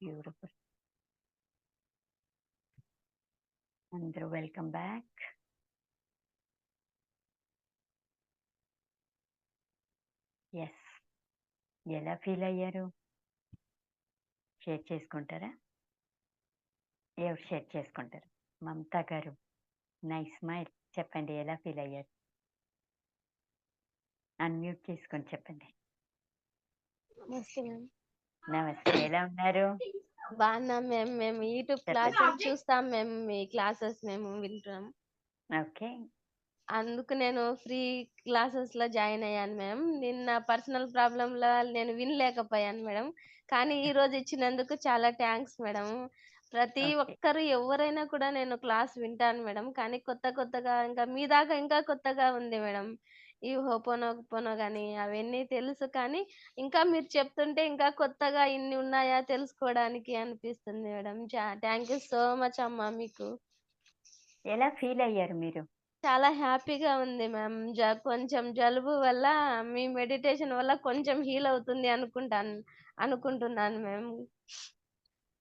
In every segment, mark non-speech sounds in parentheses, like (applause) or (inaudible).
Beautiful. అందరూ welcome back yes ఎలా feel అయ్యారు? షేర్ చేసుకుంటారా? ఎవరు షేర్ చేసుకుంటారు. మమతా గారు నైస్ స్మైల్ చెప్పండి ఎలా ఫీల్ అయ్యారు? అన్మ్యూట్ చేసుకొని చెప్పండి. నమస్తే ఎలా ఉన్నారు? బాగున్నాం మేము మేము యూట్యూబ్. క్లాసెస్ చూస్తాం మేము మీ క్లాసెస్ మేము వింటున్నాం. ఓకే. అందుకు నేను ఫ్రీ క్లాసెస్లో జాయిన్ అయ్యాను మేడం నిన్న పర్సనల్ ప్రాబ్లం లో నేను వినలేకపోయాను మేడం. కానీ ఈ రోజు ఇచ్చినందుకు చాలా థ్యాంక్స్ మేడం. ప్రతి. ఒక్కరు ఎవరైనా కూడా నేను క్లాస్ వింటాను మేడం. కానీ కొత్త కొత్తగా ఇంకా మీ దాకా ఇంకా కొత్తగా ఉంది మేడం. ఈ హోపోనో పోనో కానీ అవన్నీ తెలుసు కానీ ఇంకా మీరు చెప్తుంటే ఇంకా కొత్తగా ఇన్ని ఉన్నాయా తెలుసుకోవడానికి అనిపిస్తుంది madam. Thank you so much అమ్మా మీకు. ఎలా ఫీల్ అయ్యారు మీరు? చాలా హ్యాపీగా ఉంది మ్యామ్. జ కొంచెం జలుబు వల్ల మీ మెడిటేషన్ వల్ల కొంచెం హీల్ అవుతుంది అనుకుంటాను అనుకుంటున్నాను మ్యామ్.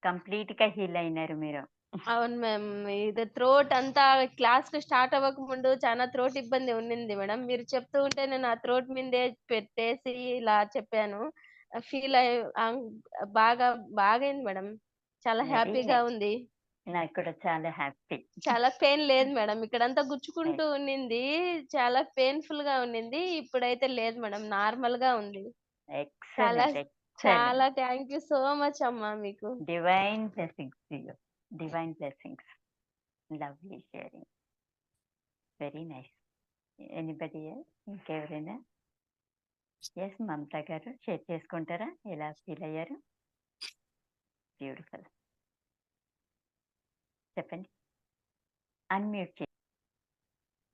కంప్లీట్గా హీల్ అయినారు మీరు. అవును మ్యామ్. ఇది థ్రోట్ అంతా క్లాస్కి స్టార్ట్ అవ్వక ముందు చాలా థ్రోట్ ఇబ్బంది ఉన్నింది మేడం. మీరు చెప్తూ ఉంటే నేను ఆ థ్రోట్ మీదే పెట్టేసి ఇలా చెప్పాను. ఫీల్ అయ్యి బాగా బాగైంది మేడం. చాలా హ్యాపీగా. ఉంది. నాకు కూడా చాలా హ్యాపీ. చాలా పెయిన్ లేదు మేడం. ఇక్కడంతా గుచ్చుకుంటూ ఉన్నింది. చాలా పెయిన్ఫుల్గా ఉన్నింది. ఇప్పుడైతే లేదు మేడం. నార్మల్గా ఉంది. చాలా చాలా థ్యాంక్ యూ సో మచ్ అమ్మా మీకు. Divine blessings divine blessings lovely sharing very nice anybody ఇంకెవరైనా? ఎస్ మమతా గారు షేర్ చేసుకుంటారా? ఎలా ఫీల్ అయ్యారు? బ్యూటిఫుల్ చెప్పండి. అన్మ్యూట్ చేయండి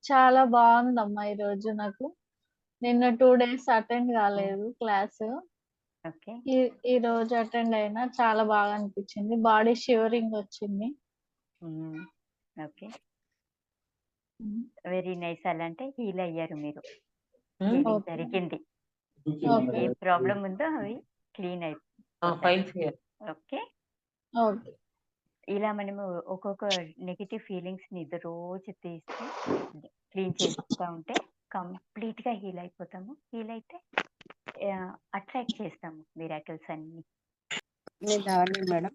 చాలా బాగుందమ్మా ఈరోజు నాకు. నిన్న టూ డేస్ అటెండ్ కాలేదు క్లాస్ ఈ ఈ రోజు అటెండ్ అయినా చాలా బాగా అనిపించింది. బాడీ షివరింగ్ వచ్చింది. ఓకే. వెరీ నైస్ అలా అంటే హీల్ అయ్యారు మీరు. జరిగింది. ఏ ప్రాబ్లం ఉందో అవి క్లీన్ అయిపోయి ఫైల్స్ హియర్ ఓకే. ఓకే. ఇలా మనము ఒక్కొక్క నెగిటివ్ ఫీలింగ్స్ని రోజు తీస్తే క్లీన్ చేస్తూ ఉంటే కంప్లీట్గా హీల్ అయిపోతాము. హీల్ అయితే అట్రాక్ట్ చేస్తాము మిరాకిల్స్ అన్ని. మేడం.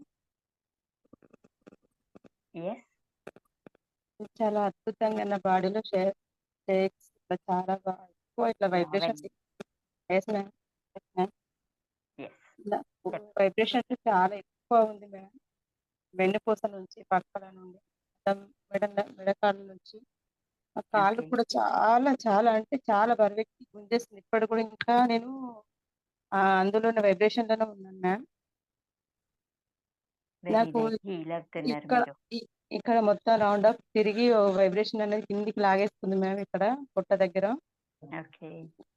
ఎస్ చాలా అద్భుతంగా నా బాడీలో షేక్ షేక్స్ ఇట్లా చాలా బాగా ఎక్కువ ఇట్లా వైబ్రేషన్స్ ఎస్ మ్యామ్ వైబ్రేషన్స్ చాలా ఎక్కువ ఉంది మేడం. వెన్నుపూస నుంచి పక్కల నుండి మెడ మెడకాళ్ళ నుంచి. ఆ కాళ్ళు. కూడా చాలా చాలా అంటే చాలా బరువెక్కి గుంజేస్తుంది ఇప్పటి కూడా ఇంకా నేను ఆ అందులోనే వైబ్రేషన్లోనే ఉన్నాను మ్యామ్. నాకు ఇక్కడ మొత్తం రౌండ్ అప్ తిరిగి వైబ్రేషన్ అనేది కిందికి లాగేస్తుంది మ్యామ్ ఇక్కడ పొట్ట దగ్గర. ఓకే.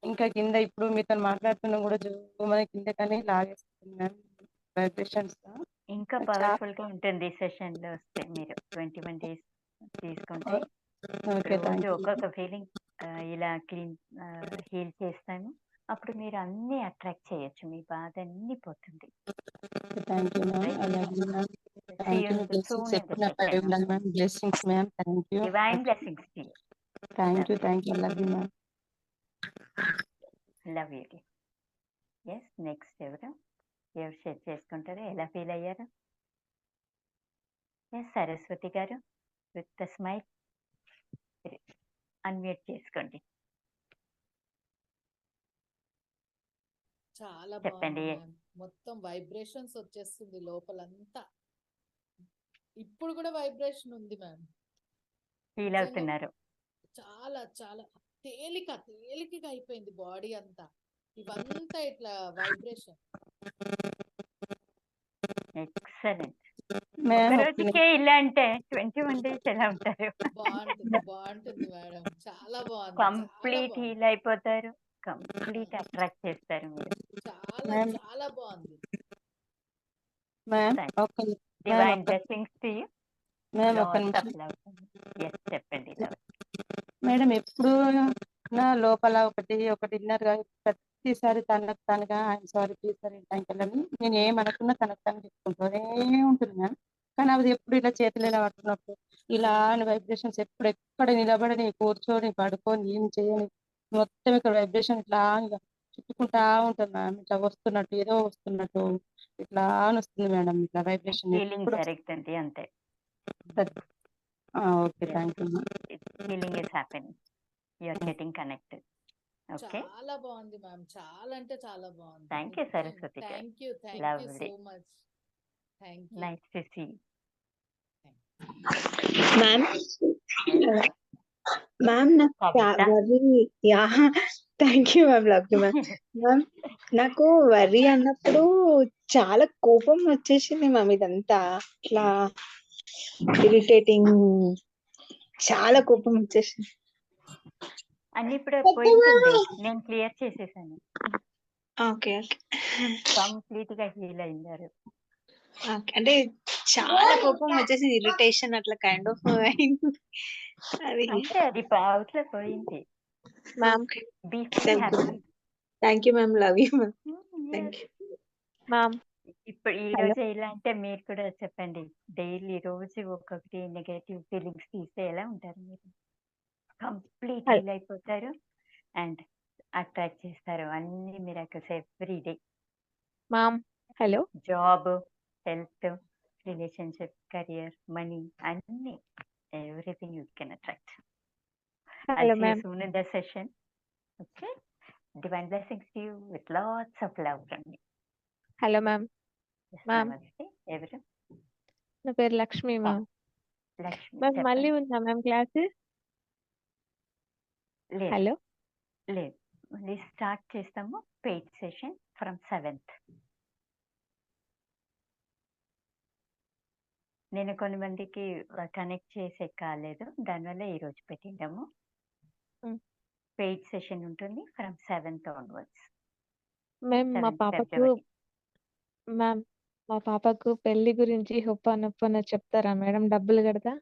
ఇంకా కింద ఇప్పుడు మీతో మాట్లాడుతున్నా కూడా మన కింద కానీ లాగేస్తుంది మ్యామ్ వైబ్రేషన్స్. ఇంకా పవర్ఫుల్గా ఉంటుంది సెషన్లో వస్తే మీరు. ట్వంటీ వన్ డేస్ తీసుకుంటే. రోజు ఒక్కొక్క ఫీలింగ్ ఇలా క్లీన్ హీల్ చేస్తాము అప్పుడు మీరు అన్ని అట్రాక్ట్ చేయొచ్చు. మీ బాధ అన్ని పోతుంది. Love divine blessings thank you thank you you ma'am you yes next ఎవరు? ఎవరు షేర్ చేసుకుంటారు ఎలా ఫీల్ అయ్యారు? ఎస్ సరస్వతి గారు విత్ స్మైల్ అన్మ్యూట్ చేసుకోండి. చాలా చెప్పండి. మొత్తం వైబ్రేషన్స్ వచ్చేస్తుంది లోపలంతా. ఇప్పుడు కూడా వైబ్రేషన్ ఉంది మ్యామ్. ఫీల్ అవుతున్నారు. చాలా చాలా తేలిక తేలికగా అయిపోయింది బాడీ అంతా. ఇవంతా ఇట్లా వైబ్రేషన్. ఎక్సలెంట్. రోజుకే ఇలా అంటే ట్వంటీ వన్ డేస్ ఎలా ఉంటారు? బాగుంటుంది బాగుంటుంది మేడం. చాలా బాగుంది కంప్లీట్ హీల్ అయిపోతారు కంప్లీట్ అట్రాక్ట్ చేస్తారు మీరు. చాలా బాగుంది. Divine blessings to you. చెప్పండి. మేడం ఎప్పుడు నా లోపల ఒకటి ఒకటి ఇన్నర్ ప్రతిసారి తనకు తనగా ఆయన సారీ ప్లీజ్ సార్ అని నేను ఏమనుకున్నా తనకు తను చెప్పుకుంటూనే ఉంటుంది మ్యామ్. కానీ అది ఎప్పుడు ఇలా చేతులు ఇలా పట్టుకున్నప్పుడు ఇలా వైబ్రేషన్స్ ఎప్పుడు ఎక్కడ నిలబడని కూర్చొని పడుకొని ఏం చేయని మొత్తం ఇక్కడ వైబ్రేషన్ ఇట్లా చుట్టుకుంటా ఉంటుంది మ్యామ్. ఇట్లా వస్తున్నట్టు ఏదో వస్తున్నట్టు ఇట్లా అని వస్తుంది మేడం ఇట్లా వైబ్రేషన్ అంతే. Okay thank you healing is getting connected చాలా బాగుంది మ్యామ్. చాలా అంటే చాలా బాగుంది. Thank you, Saraswati. Thank you thank you. So much. Thank you. Nice to see ma'am. Ma'am నాకు వరి yeah. Thank you ma'am love you ma'am. Ma'am నాకు వరి అన్నప్పుడు చాలా కోపం వచ్చేసింది మ్యామ్ ఇదంతా. ఇట్లా ఇరిటేటింగ్ చాలా కోపం వచ్చేసింది. అన్ని ఇప్పుడు పోయింటుంది. నేను క్లియర్ చేసేసాను. Okay okay. కంప్లీట్గా హీల్ అయిందారు. ఓకే అంటే చాలా కోపం వచ్చేసింది. ఇరిటేషన్ అట్లా కైండ్ ఆఫ్ అయింది. అది అంటే అది అవుట్లో పోయింది. Ma'am thank you ma'am love you ma'am thank you ma'am ఇప్పుడు ఈ. రోజు ఇలా అంటే మీరు కూడా చెప్పండి. డైలీ రోజు ఒక్కొక్కటి నెగటివ్ ఫీలింగ్స్ తీస్తే ఎలా ఉంటారు మీరు. కంప్లీట్. హీల్ అయిపోతారు. అండ్ అట్రాక్ట్ చేస్తారు. అన్ని miracles every day ma'am hello. Job health relationship career money అన్ని everything you can attract. Hello ma'am. the session okay divine blessings to you with lots of love from me hello ma'am. Namaste ఎవరు? నా పేరు Lakshmi ma'am. Ma'am మళ్ళీ ఉందా ma'am class లేదు. Hello. లేదు. మళ్ళీ start చేస్తాము. పెయిడ్ సెషన్ ఫ్రమ్ సెవెంత్ నేను కొన్ని మందికి కనెక్ట్ చేసే కాలేదు. దానివల్ల ఈ రోజు పెట్టిండాము. పెయిడ్ సెషన్ ఉంటుంది ఫ్రమ్ సెవెంత్ ఆన్వర్డ్స్ మ్యామ్ మా పాపకు మ్యామ్ మా పాపకు పెళ్ళి గురించి హొప్ప నొప్పన చెప్తారా? మేడం డబ్బులు కడతా?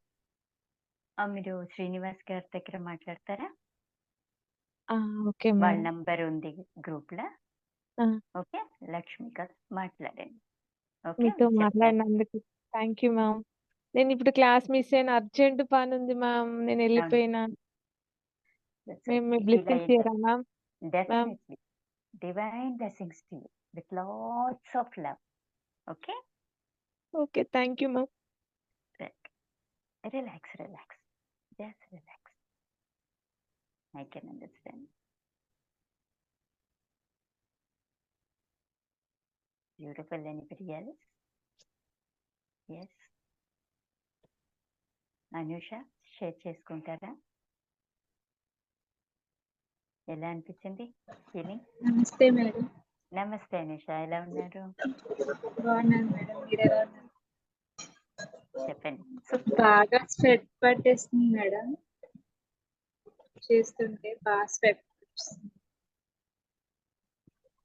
మీరు శ్రీనివాస్ గారి దగ్గర మాట్లాడతారా? ఆ, ఓకే వాళ్ళ మ్యామ్ నంబర్ ఉంది గ్రూప్లో ఆ. ఓకే లక్ష్మి గారు మాట్లాడండి. ఓకే మీతో మాట్లాడినందుకు థ్యాంక్ యూ మ్యామ్. నేను ఇప్పుడు క్లాస్ మిస్ అయిన అర్జెంట్ పని ఉంది మ్యామ్. నేను వెళ్ళిపోయినా. మేము మీ బ్లెస్సింగ్స్ ఇయరా ma'am? Definitely divine blessings to you with lots of love okay okay thank you ma'am. Relax relax just relax I can understand beautiful anybody else yes Anusha share చేసుకుంటారా? ఎలా అనిపించింది? ఫీలింగ్ నమస్తే madam. నమస్తే అనుష ఎలా ఉన్నారు? బాగున్నాను madam మీరు ఎలా ఉన్నారు? చెప్పండి. బాగా స్వెట్ పట్టేస్తుంది మేడం. చేస్తుంటే బాగా స్వెట్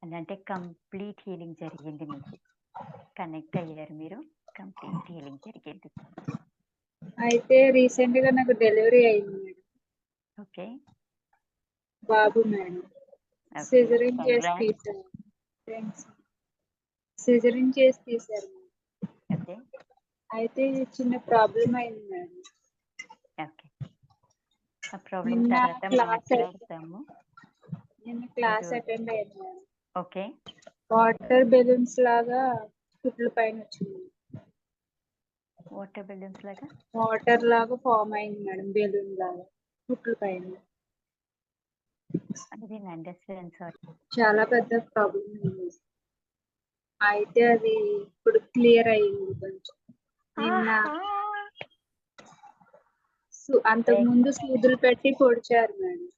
అంటే కంప్లీట్ హీలింగ్ జరిగింది మీకు. కనెక్ట్ అయ్యారు మీరు. కంప్లీట్ హీలింగ్ జరిగింది. అయితే రీసెంట్గా నాకు డెలివరీ అయింది మేడం. ఓకే. బాబు మేడం. ఓకే. సిజరిన్ చేసి తీశారు. థ్యాంక్స్ సిజరిన్ చేసి మేడం. ఓకే. అయితే చిన్న ప్రాబ్లం అయింది మేడం. ఓకే. ఆ ప్రాబ్లం నిన్న తర్వాత క్లాస్ మాట్లాడతాము అటెండ్ అయ్యాను. ఓకే. వాటర్ బెలూన్స్ లాగా కుట్ల పైన వచ్చింది. వాటర్ బెలూన్స్ లాగా? వాటర్ లాగా ఫామ్ అయింది మేడం బెలూన్ లాగా కుట్ల పైన. Understand sorry. చాలా పెద్ద ప్రాబ్లం అయితే అది ఇప్పుడు క్లియర్ అయింది కొంచెం. నిన్న అంతకు ముందు సూదులు పెట్టి పొడిచారు మేడం.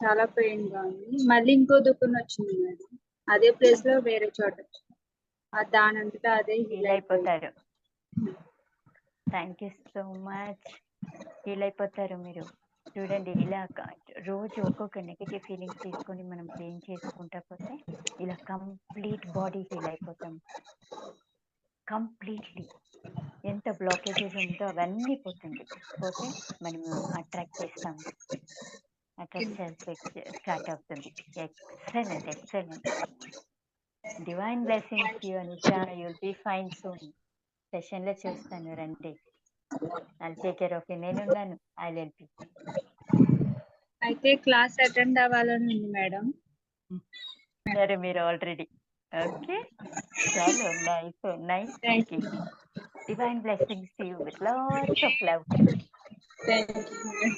చాలా పెయిన్గా ఉంది. మళ్ళీ ఇంకో దుఃఖం వచ్చింది మేడం. అదే ప్లేస్లో వేరే చోట వచ్చింది. దానంతటా అదే హీల్ అయిపోతారు. Thank you so much heal అయిపోతారు మీరు. చూడండి ఇలా రోజు ఒక్కొక్క నెగిటివ్ ఫీలింగ్స్ తీసుకొని మనం క్లీన్ చేసుకుంటా పోతే ఇలా కంప్లీట్ బాడీ హీల్ అయిపోతాం. కంప్లీట్లీ ఎంత బ్లాకేజెస్ ఉందో అవన్నీ పోతుంది. పోతే మనము అట్రాక్ట్ చేస్తాం. అట్రాక్షన్ స్టార్ట్ అవుతుంది. Excellent excellent. Divine blessings you Anisha. You'll be fine soon సెషన్లో చూస్తాను రండి. ఐ టేక్ కేర్ ఆఫ్ నేనున్నాను. ఐ హెల్ప్ అయితే క్లాస్ అటెండ్ అవ్వాలని ఉంది మేడం. సరే మీరు already. Okay. Hello, nice, so nice Thank. You. Divine blessings to you with lots of love. Thank you.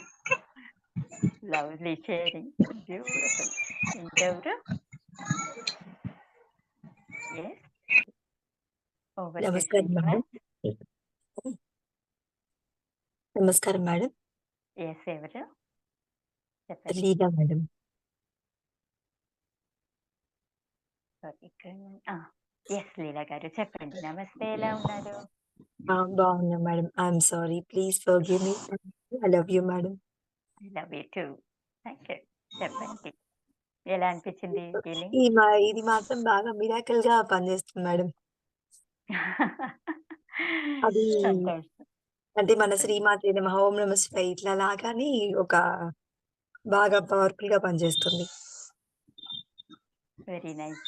Lovely sharing. Beautiful. And Deborah? Yes? Over Namaskar, madam. Namaskar, madam. Yes, Deborah. Leela, madam. Sorry, ah. Yes Leela గారు చెప్పండి నమస్తే ఎలా ఉన్నారు బాగున్నా madam I'm sorry please forgive me I love you madam I love you too thank you చెప్పండి ఎలా అనిపించింది (laughs) feeling ఇది మాత్రం బాగా మిరాకల్గా పనిచేస్తుంది మేడం అది (laughs) అంటే మన శ్రీమాత ఓం నమ శివాయ ఇట్లా లాగానే ఒక బాగా పవర్ఫుల్గా పనిచేస్తుంది. వెరీ నైస్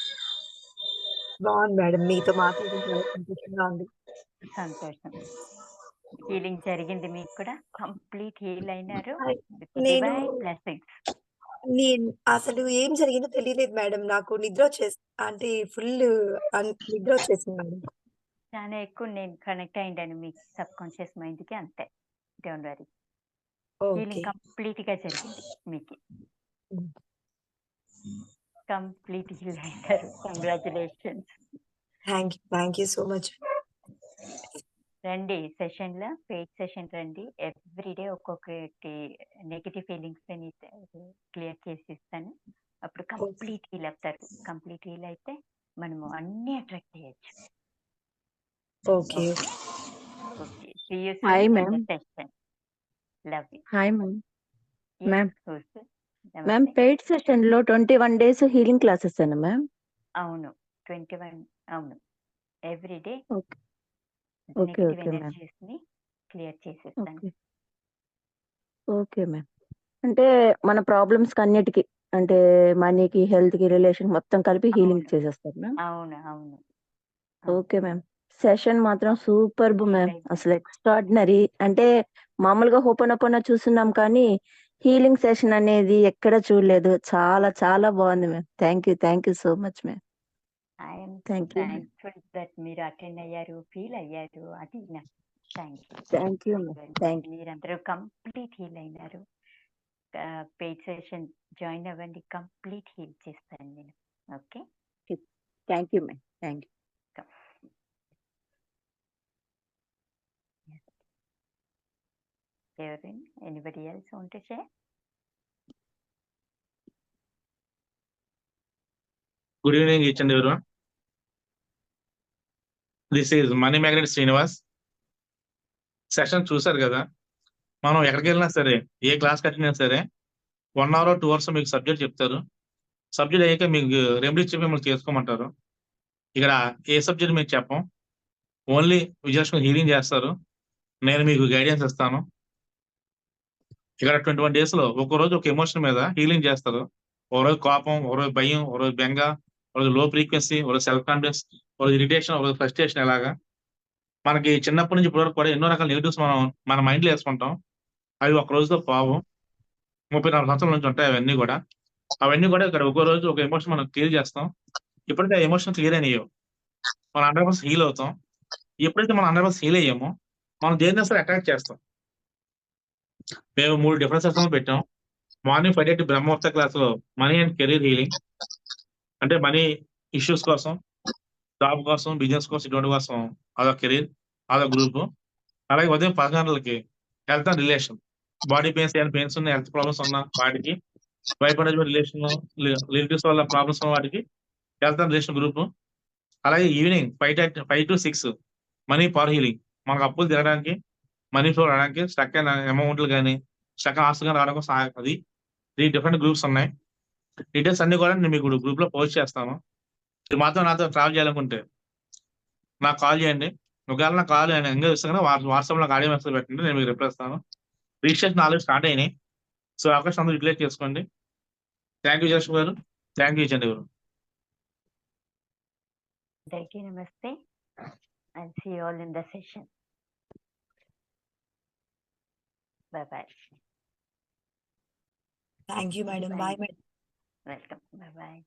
బాగుంది మేడం మీతో మాట్లాడడం చాలా సంతోషంగా ఉంది. సంతోషం. హీలింగ్ జరిగింది మీకు కూడా. కంప్లీట్ హీల్ అయినారు. నేను నేను అసలు ఏం జరిగిందో తెలియలేదు మేడం. నాకు నిద్ర వచ్చేసి అంటే ఫుల్ నిద్ర వచ్చేసింది మేడం. చాలా ఎక్కువ నేను కనెక్ట్ అయ్యిండాను మీ సబ్ కాన్షియస్ మైండ్కి అంతే. Don't worry. ఓకే. హీలింగ్ కంప్లీట్గా జరిగింది మీకు. కంప్లీట్ హీల్ అయినారు congratulations thank you thank you so much రండి సెషన్లో పెయిడ్ సెషన్ రండి ఎవ్రీడే ఒక్కొక్కటి నెగిటివ్ ఫీలింగ్స్ క్లియర్ చేసి ఇస్తాను. అప్పుడు కంప్లీట్ హీల్ అవుతారు. కంప్లీట్ హీల్ అయితే మనము అన్ని అట్రాక్ట్ చేయొచ్చు. Okay okay see you Hi, soon ma'am. Session love you hi ma'am Ma'am. Ma'am paid సెషన్లో twenty one days healing classes అన్న మ్యామ్ అవును. ట్వంటీ వన్ అవును everyday okay. Okay okay ma'am ఎనర్జీస్ని clear చేసేస్తాను. Okay. Ma'am అంటే మన problems అన్నిటికి అంటే మనీకి హెల్త్కి రిలేషన్ మొత్తం కలిపి హీలింగ్ చేసేస్తారు మ్యామ్ అవును అవును. ఓకే మ్యామ్ సెషన్ మాత్రం సూపర్ మ్యామ్. అసలు ఎక్స్ట్రాడినరీ అంటే మామూలుగా హోపనొపన చూస్తున్నాం కానీ హీలింగ్ సెషన్ అనేది ఎక్కడ చూడలేదు. చాలా చాలా బాగుంది ma'am. Thank you thank you so much ma'am. Thank you that మీరు అటెండ్ అయ్యారు ఫీల్ అయ్యారు అది thank you thank you thank you మీరందరూ కంప్లీట్ హీల్ అయినారు. పెయిడ్ సెషన్ జాయిన్ అవ్వండి కంప్లీట్ హీల్ చేస్తాను నేను. Okay thank you ma'am. Thank you ఎవరిన్ anybody else want to good evening ఇచ్చండి and this is money magnet Srinivas session చూసారు కదా? మనం ఎక్కడికి వెళ్ళినా సరే ఏ క్లాస్ కట్టినా సరే వన్ అవర్ టూ అవర్స్ మీకు సబ్జెక్ట్ చెప్తారు. సబ్జెక్ట్ అయ్యాక మీకు రెమెడీస్ చెప్పి మిమ్మల్ని చేసుకోమంటారు. ఇక్కడ ఏ సబ్జెక్ట్ మీకు చెప్పం? ఓన్లీ విజయలక్ష్మి హీలింగ్ చేస్తారు. నేను మీకు గైడెన్స్ ఇస్తాను. ఇక్కడ ట్వంటీ వన్ డేస్లో ఒక రోజు ఒక ఎమోషన్ మీద హీలింగ్ చేస్తారు. ఒక రోజు కోపం ఒక రోజు భయం ఒక రోజు బెంగ ఒక రోజు లో ఫ్రీక్వెన్సీ ఒక రోజు సెల్ఫ్ కాన్ఫిడెన్స్ ఒక రోజు ఇరిటేషన్ ఒక రోజు ఫ్రస్ట్రేషన్ ఎలాగా. మనకి చిన్నప్పటి నుంచి ఇప్పటివరకు కూడా ఎన్నో రకాల నెగిటివ్స్ మనం మన మైండ్లో వేసుకుంటాం. అవి ఒక రోజుతో పోవు. ముప్పై నాలుగు సంవత్సరాల నుంచి ఉంటాయి అవన్నీ కూడా. అవన్నీ కూడా ఇక్కడ ఒక్కో రోజు ఒక ఎమోషన్ మనం క్లియర్ చేస్తాం. ఎప్పుడైతే ఆ ఎమోషన్ క్లియర్ అయినాయో మనం హండ్రెడ్ పర్సెంట్ హీల్ అవుతాం. ఎప్పుడైతే మనం హండ్రెడ్ పర్సెంట్ హీల్ అయ్యామో మనం దేని సరే అటాక్ చేస్తాం. మేము మూడు డిఫరెన్స్ సెషన్లు పెట్టాం. మార్నింగ్ ఫైవ్ థర్టీ బ్రహ్మోత్సవ క్లాస్లో మనీ అండ్ కెరీర్ హీలింగ్ అంటే మనీ ఇష్యూస్ కోసం జాబ్ కోసం బిజినెస్ కోసం ఇటువంటి కోసం అదొక కెరీర్ అదొక గ్రూప్ అలాగే ఉదయం పది గంటలకి health and relation body pains ఏమైనా పెయిన్స్ ఉన్న హెల్త్ ప్రాబ్లమ్స్ ఉన్న వాటికి వైఫ్ మేనేజ్మెంట్ రిలేషన్ రిలేటివ్స్ వల్ల ప్రాబ్లమ్స్ ఉన్న వాటికి హెల్త్ అండ్ రిలేషన్ గ్రూప్ అలాగే evening five five to six money power healing మనకు అప్పులు తినడానికి మనీ ఫ్లో రావడానికి స్టక్ అయిన అమౌంట్లు కానీ స్టక్ ఆస్తులు కానీ రావడానికి సహాయ. అది త్రీ డిఫరెంట్ గ్రూప్స్ ఉన్నాయి. డీటెయిల్స్ అన్ని కూడా నేను మీకు గ్రూప్లో పోస్ట్ చేస్తాను. మీరు మాత్రం నాతో ట్రావెల్ చేయాలనుకుంటే నాకు కాల్ చేయండి. ఒకవేళ నా కాల్ ఎంగేజ్ ఇస్తాను వాట్సాప్లో ఆడియో మెసేజ్ పెట్టండి నేను మీకు రిప్లై ఇస్తాను. రిజిస్ట్రేషన్ ఆల్రెడీ స్టార్ట్ అయినాయి. సో అవకాశం అందరూ యూటిలైజ్ చేసుకోండి. థ్యాంక్ యూ జస్ట్ గారు. థ్యాంక్ యూ చండి గారు. అందరికీ నమస్తే and see all in the session Bye bye. Thank you, madam. Bye, madam. Welcome. Bye bye.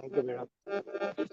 Thank you, madam.